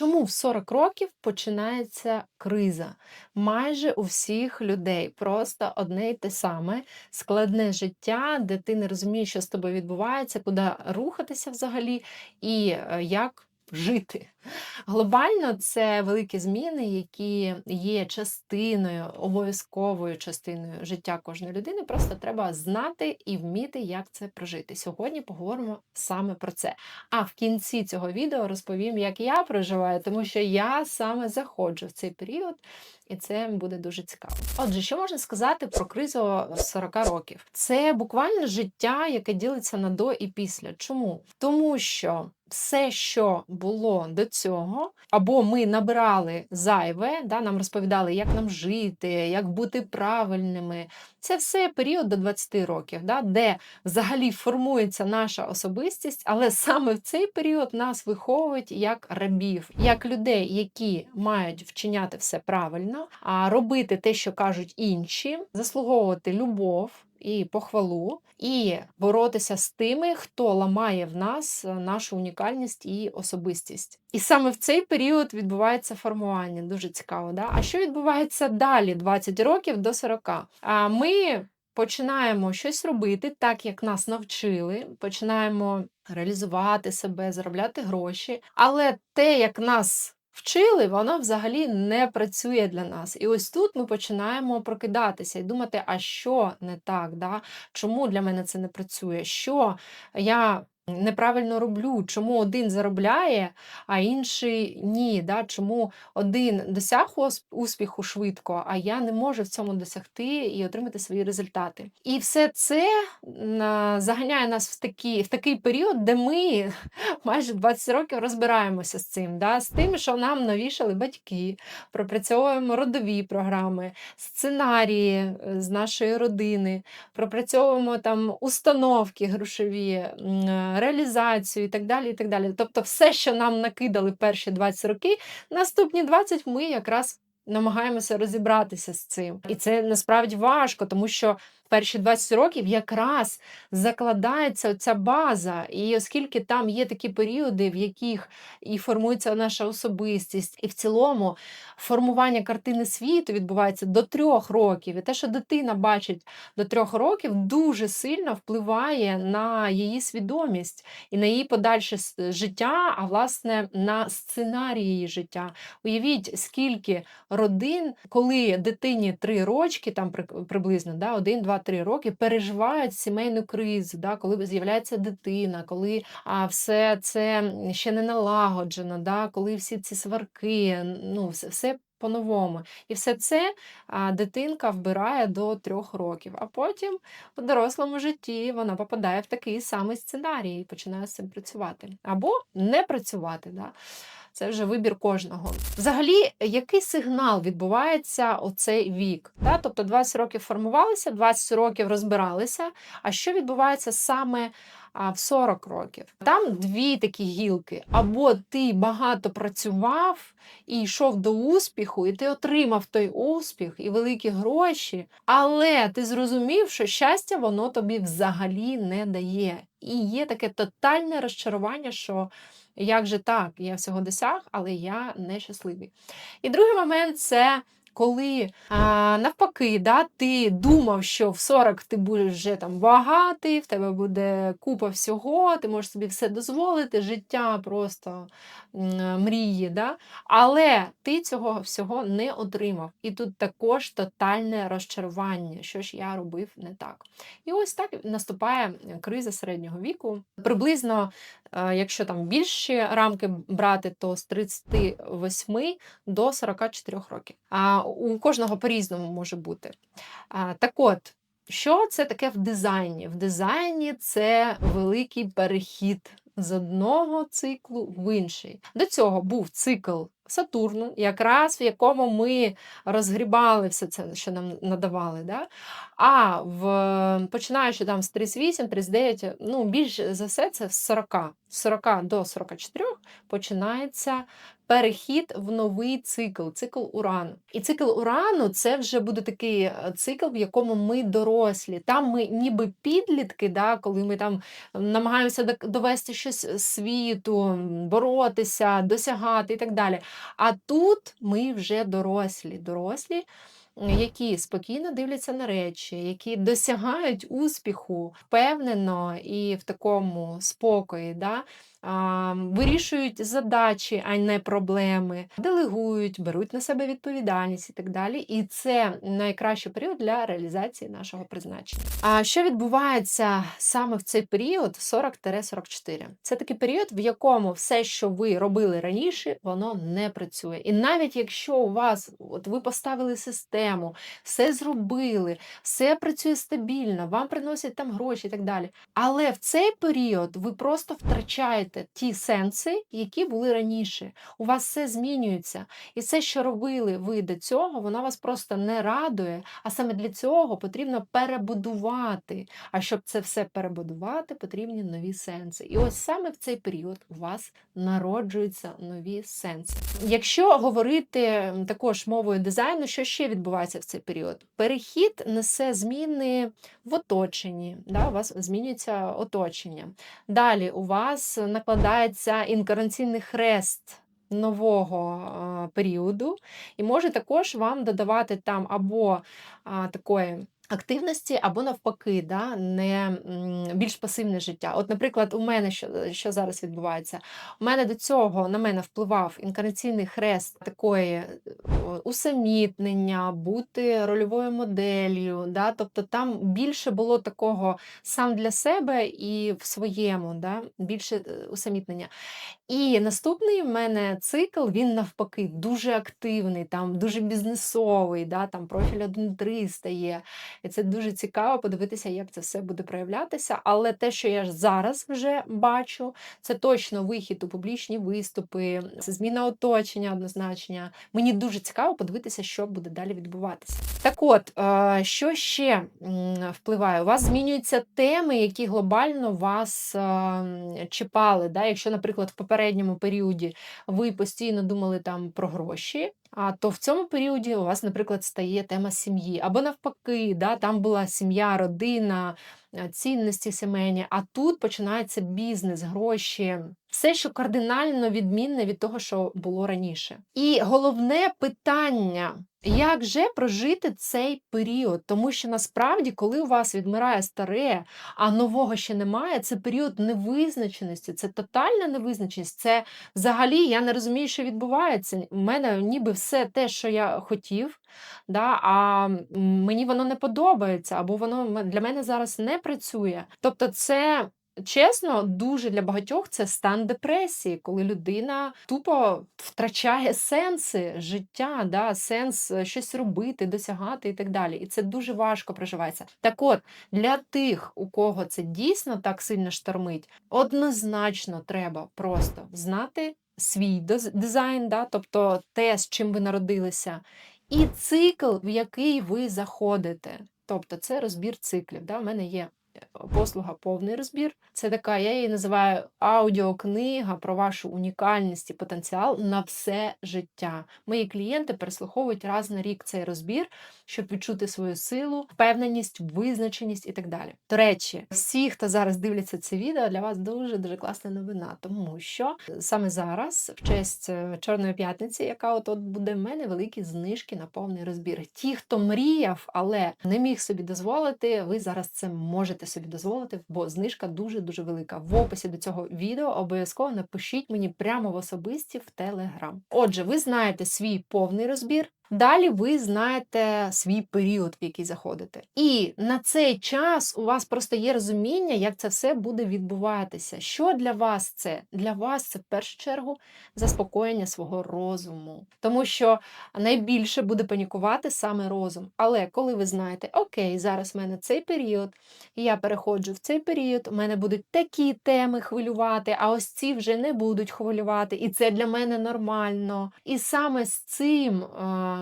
Чому в 40 років починається криза? Майже у всіх людей просто одне й те саме складне життя, де ти не розумієш, що з тобою відбувається, куди рухатися взагалі, і е, як жити. Глобально це великі зміни, які є частиною, обов'язковою частиною життя кожної людини. Просто треба знати і вміти, як це прожити. Сьогодні поговоримо саме про це. А в кінці цього відео розповім, як я проживаю, тому що я саме заходжу в цей період. І це буде дуже цікаво. Отже, що можна сказати про кризу 40 років? Це буквально життя, яке ділиться на до і після. Чому? Тому що все, що було до цього, або ми набирали зайве, да, нам розповідали, як нам жити, як бути правильними. Це все період до 20 років, да, де взагалі формується наша особистість, але саме в цей період нас виховують як рабів, як людей, які мають вчиняти все правильно, а робити те, що кажуть інші, заслуговувати любов і похвалу, і боротися з тими, хто ламає в нас е, нашу унікальність і особистість. І саме в цей період відбувається формування. Дуже цікаво. Да? А що відбувається далі, 20 років до 40? А ми починаємо щось робити так, як нас навчили, починаємо реалізувати себе, заробляти гроші, але те, як нас вчили, воно взагалі не працює для нас. І ось тут ми починаємо прокидатися і думати, а що не так, да? чому для мене це не працює? Що я неправильно роблю, чому один заробляє, а інший ні. Да? Чому один досяг успіху швидко, а я не можу в цьому досягти і отримати свої результати. І все це заганяє нас в такий, в такий період, де ми майже 20 років розбираємося з цим, да? з тим, що нам навішали батьки, пропрацьовуємо родові програми, сценарії е, з нашої родини, пропрацьовуємо там установки грошові реалізацію і так далі. і так далі. Тобто, все, що нам накидали перші 20 років, наступні 20 ми якраз намагаємося розібратися з цим. І це насправді важко, тому що перші 20 років якраз закладається ця база. І оскільки там є такі періоди, в яких і формується наша особистість, і в цілому формування картини світу відбувається до трьох років. І те, що дитина бачить до трьох років, дуже сильно впливає на її свідомість і на її подальше життя, а власне на сценарій її життя. Уявіть, скільки родин, коли дитині три рочки, там приблизно да, один, два. 2-3 роки переживають сімейну кризу, да, коли з'являється дитина, коли а, все це ще не налагоджено, да, коли всі ці сварки, ну, все, все по-новому. І все це а, дитинка вбирає до трьох років. А потім в дорослому житті вона попадає в такий самий сценарій і починає з цим працювати. Або не працювати. Да? Це вже вибір кожного. Взагалі, який сигнал відбувається оцей вік? Да? Тобто 20 років формувалися, 20 років розбиралися. А що відбувається саме в 40 років? Там дві такі гілки. Або ти багато працював і йшов до успіху, і ти отримав той успіх і великі гроші, але ти зрозумів, що щастя воно тобі взагалі не дає. І є таке тотальне розчарування, що як же так, я всього досяг, але я не щасливий. І другий момент це. Коли а, навпаки, да, ти думав, що в 40 ти будеш вже там багатий, в тебе буде купа всього, ти можеш собі все дозволити, життя просто мрії, да? але ти цього всього не отримав. І тут також тотальне розчарування, що ж я робив не так. І ось так наступає криза середнього віку. Приблизно, якщо там більші рамки брати, то з 38 до 44 років. А у кожного по-різному може бути. Так от. Що це таке в дизайні? В дизайні це великий перехід з одного циклу в інший. До цього був цикл Сатурну, якраз в якому ми розгрібали все це, що нам надавали. Да? А в, починаючи там з 38, 39, ну більш за все це з 40, з 40 до 44 починається перехід в новий цикл, цикл урану. І цикл урану це вже буде такий е, цикл, в якому ми дорослі. Там ми ніби підлітки, да, коли ми там намагаємося довести щось світу, боротися, досягати і так далі. А тут ми вже дорослі, дорослі. Які спокійно дивляться на речі, які досягають успіху впевнено і в такому спокої, да? Вирішують задачі, а не проблеми, делегують, беруть на себе відповідальність і так далі. І це найкращий період для реалізації нашого призначення. А що відбувається саме в цей період 40-44? Це такий період, в якому все, що ви робили раніше, воно не працює. І навіть якщо у вас, от ви поставили систему, все зробили, все працює стабільно, вам приносять там гроші і так далі. Але в цей період ви просто втрачаєте ті сенси, які були раніше. У вас все змінюється. І все, що робили ви до цього, воно вас просто не радує. А саме для цього потрібно перебудувати. А щоб це все перебудувати, потрібні нові сенси. І ось саме в цей період у вас народжуються нові сенси. Якщо говорити також мовою дизайну, що ще відбувається в цей період? Перехід несе зміни в оточенні. Да? У вас змінюється оточення. Далі у вас накладається інкарнаційний хрест. Нового періоду, і може також вам додавати там або а, такої активності, або навпаки, да, не більш пасивне життя. От, наприклад, у мене що, що зараз відбувається? У мене до цього на мене впливав інкарнаційний хрест такої е, усамітнення, бути рольовою моделлю. Да? Тобто там більше було такого сам для себе і в своєму, да? більше е, усамітнення. І наступний в мене цикл, він навпаки дуже активний, там дуже бізнесовий, да, там профіль 1.3 стає. І це дуже цікаво подивитися, як це все буде проявлятися. Але те, що я зараз вже бачу, це точно вихід у публічні виступи, це зміна оточення однозначно. Мені дуже цікаво подивитися, що буде далі відбуватися. Так от, е, що ще впливає? У вас змінюються теми, які глобально вас е, чіпали. Да? Якщо, наприклад, в попередньому періоді ви постійно думали там про гроші. А то в цьому періоді у вас, наприклад, стає тема сім'ї, або навпаки, да, там була сім'я, родина, е, цінності сімейні, а тут починається бізнес, гроші, все, що кардинально відмінне від того, що було раніше. І головне питання. Як же прожити цей період? Тому що насправді, коли у вас відмирає старе, а нового ще немає, це період невизначеності, це тотальна невизначеність. Це взагалі я не розумію, що відбувається. У мене ніби все те, що я хотів, да, а мені воно не подобається, або воно для мене зараз не працює. Тобто, це. Чесно, дуже для багатьох це стан депресії, коли людина тупо втрачає сенси життя, да, сенс е, щось робити, досягати і так далі. І це дуже важко проживається. Так от, для тих, у кого це дійсно так сильно штормить, однозначно треба просто знати свій дизайн, да, тобто те, з чим ви народилися, і цикл, в який ви заходите. Тобто це розбір циклів. Да? У мене є послуга повний розбір. Це така, я її називаю аудіокнига про вашу унікальність і потенціал на все життя. Мої клієнти переслуховують раз на рік цей розбір, щоб відчути свою силу, впевненість, визначеність і так далі. До речі, всі, хто зараз дивляться це відео, для вас дуже дуже класна новина, тому що саме зараз, в честь е, Чорної п'ятниці, яка от от буде в мене великі знижки на повний розбір. Ті, хто мріяв, але не міг собі дозволити, ви зараз це можете собі дозволити, бо знижка дуже дуже велика. В описі до цього відео обов'язково напишіть мені прямо в особисті в Телеграм. Отже, ви знаєте свій повний розбір. Далі ви знаєте свій період, в який заходите. І на цей час у вас просто є розуміння, як це все буде відбуватися. Що для вас це? Для вас це в першу чергу заспокоєння свого розуму. Тому що найбільше буде панікувати саме розум. Але коли ви знаєте, окей, зараз в мене цей період, я переходжу в цей період, у мене будуть такі теми хвилювати, а ось ці вже не будуть хвилювати, і це для мене нормально. І саме з цим ем,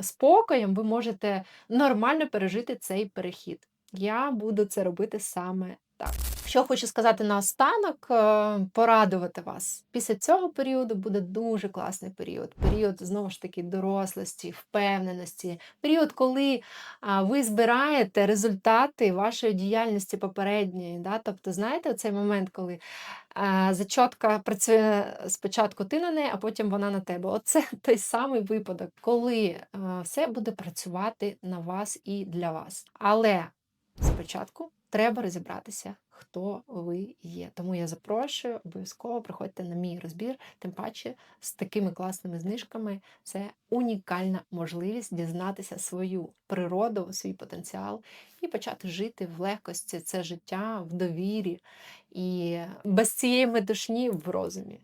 спокоєм ви можете нормально пережити цей перехід. Я буду це робити саме так. Що хочу сказати наостанок, е, порадувати вас. Після цього періоду буде дуже класний період. Період, знову ж таки, дорослості, впевненості. Період, коли ви збираєте результати вашої діяльності попередньої. Да? Тобто, знаєте, цей момент, коли зачотка працює спочатку ти на неї, а потім вона на тебе. Оце той самий випадок, коли все буде працювати на вас і для вас. Але спочатку треба розібратися, хто ви є. Тому я запрошую, обов'язково приходьте на мій розбір, тим паче з такими класними знижками. Це унікальна можливість дізнатися свою природу, свій потенціал і почати жити в легкості це життя, в довірі і без цієї метушні в розумі.